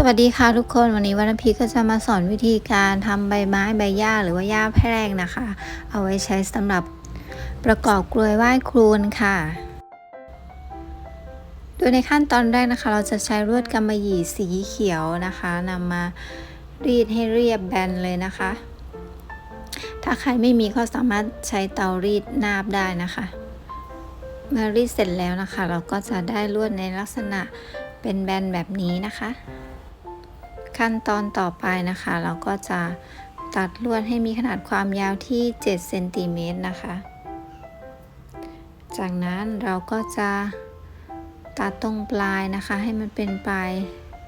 สวัสดีค่ะทุกคนวันนี้วันพีก็จะมาสอนวิธีการทำใบไม้ใบหญ้าหรือว่าหญ้าแพรกนะคะ เอาไว้ใช้สำหรับประกอบกลวยไหว้ครูนค่ะ โดยในขั้นตอนแรกนะคะ เราจะใช้ลวดกำมะหยี่สีเขียวนะคะนำมารีดให้เรียบแบนเลยนะคะ ถ้าใครไม่มีก็สามารถใช้เตารีดนาบได้นะคะเมื่อรีดเสร็จแล้วนะคะ เราก็จะได้ลวดในลักษณะเป็นแบนแบบนี้นะคะ ขั้นตอนต่อไปนะคะ เราก็จะตัดลวดให้มีขนาดความยาวที่7เซนติเมตรนะคะ จากนั้นเราก็จะตัดตรงปลายนะคะ ให้มันเป็นปลาย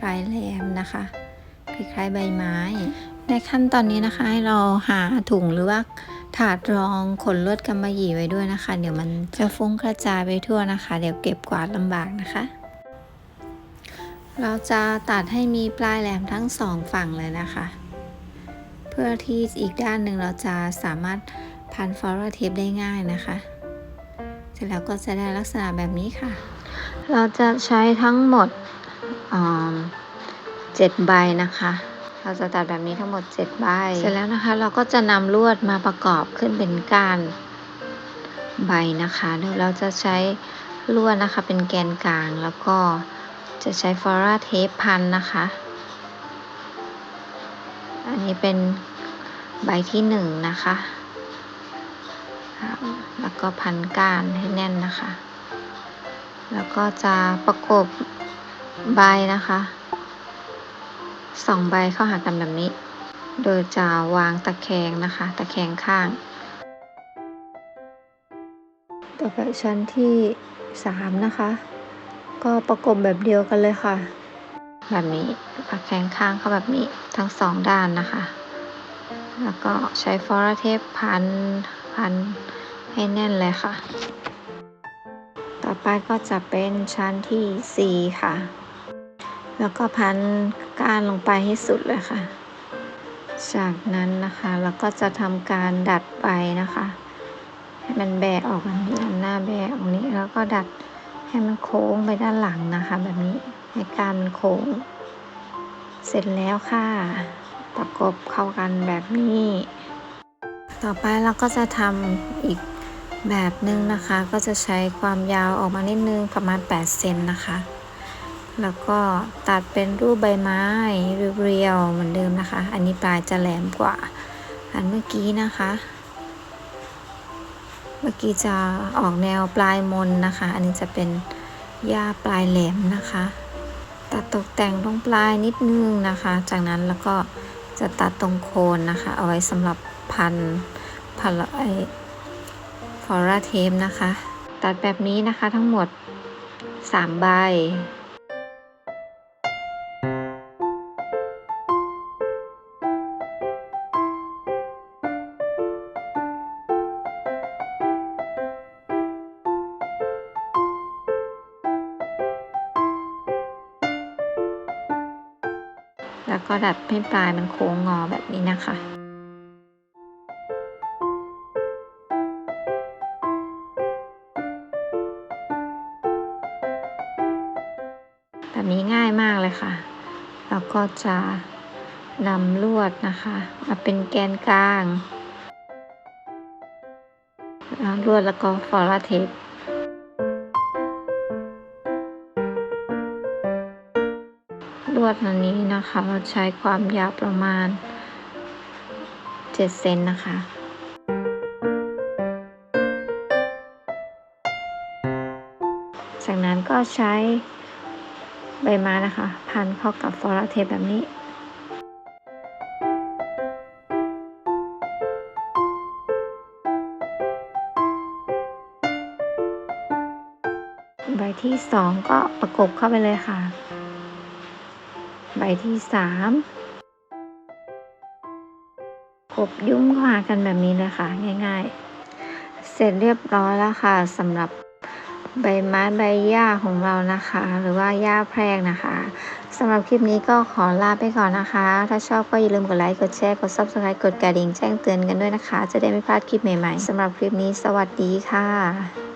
ปลายแหลมนะคะคล้ายๆใบไม้ ในขั้นตอนนี้นะคะให้เราหาถุงหรือว่าถาดรองขนลวดกำมะหยี่ไว้ด้วยนะคะ เดี๋ยวมันจะฟุ้งกระจายไปทั่วนะคะ เดี๋ยวเก็บกวาดลำบากนะคะ เราจะตัดให้มีปลายแหลมทั้งสองฝั่งเลยนะคะ เพื่อที่อีกด้านหนึ่งเราจะสามารถพันฟอร์เทปได้ง่ายนะคะ เสร็จแล้วก็จะได้ลักษณะแบบนี้ค่ะ เราจะใช้ทั้งหมดเจ็ดใบนะคะ เราจะตัดแบบนี้ทั้งหมด 7 ใบ เสร็จแล้วนะคะเราก็จะนำลวดมาประกอบขึ้นเป็นก้านใบนะคะโดยเราจะใช้ลวดนะคะเป็นแกนกลางแล้วก็ จะใช้ฟอร่าเทปพันนะคะ อันนี้เป็นใบที่หนึ่งนะคะ แล้วก็พันก้านให้แน่นนะคะ แล้วก็จะประกบใบนะคะสองใบเข้าหากันแบบนี้ โดยจะวางตะแคงนะคะ ตะแคงข้าง ต่อไปชั้นที่สามนะคะ ก็ประกบแบบเดียวกันเลยค่ะ แบบนี้ตะแคงข้างเข้าแบบนี้ทั้งสองด้านนะคะ แล้วก็ใช้ฟอร์เทปพันพันให้แน่นเลยค่ะ ต่อไปก็จะเป็นชั้นที่สี่ค่ะ แล้วก็พันก้านลงไปให้สุดเลยค่ะ จากนั้นนะคะเราก็จะทำการดัดไปนะคะ ให้มันแบะออกแบบนี้ด้านหน้าแบะออกนี้แล้วก็ดัด ให้มันโค้งไปด้านหลังนะคะ แบบนี้ให้การโค้ง เสร็จแล้วค่ะ ประกบเข้ากันแบบนี้ ต่อไปเราก็จะทำอีกแบบนึงนะคะ ก็จะใช้ความยาวออกมานิดนึงประมาณ 8 เซนนะคะ แล้วก็ตัดเป็นรูปใบไม้เรียวๆเหมือนเดิมนะคะ อันนี้ปลายจะแหลมกว่า อันเมื่อกี้นะคะ เมื่อกี้จะออกแนวปลายมนนะคะ อันนี้จะเป็นหญ้าปลายแหลมนะคะ ตัดตกแต่งตรงปลายนิดนึงนะคะ จากนั้นแล้วก็จะตัดตรงโคนนะคะ เอาไว้สำหรับพันพันไอฟอราเทมนะคะ ตัดแบบนี้นะคะทั้งหมด 3 ใบ แล้วก็ดัดให้ปลายมันโค้งงอแบบนี้นะคะแบบนี้ง่ายมากเลยค่ะ แล้วก็จะนำลวดนะคะ มาเป็นแกนกลางแล้วลวดแล้วก็ฟอร์เทป ดอันนี้นะคะ เราใช้ความยาวประมาณ 7 เซนนะคะจากนั้นก็ใช้ใบไม้นะคะ พันเข้ากับฟอร์เทปแบบนี้ ใบที่สองก็ประกบเข้าไปเลยค่ะ ใบที่สามกบยุ่มเข้าหากันแบบนี้เลยค่ะง่ายๆ เสร็จเรียบร้อยแล้วค่ะสำหรับใบไม้ใบหญ้าของเรานะคะ หรือว่าหญ้าแพรกนะคะสำหรับคลิปนี้ก็ขอลาไปก่อนนะคะ ถ้าชอบก็อย่าลืมกดไลค์กดแชร์กด subscribe กดกระดิ่งแจ้งเตือนกันด้วยนะคะ จะได้ไม่พลาดคลิปใหม่ๆสำหรับคลิปนี้สวัสดีค่ะ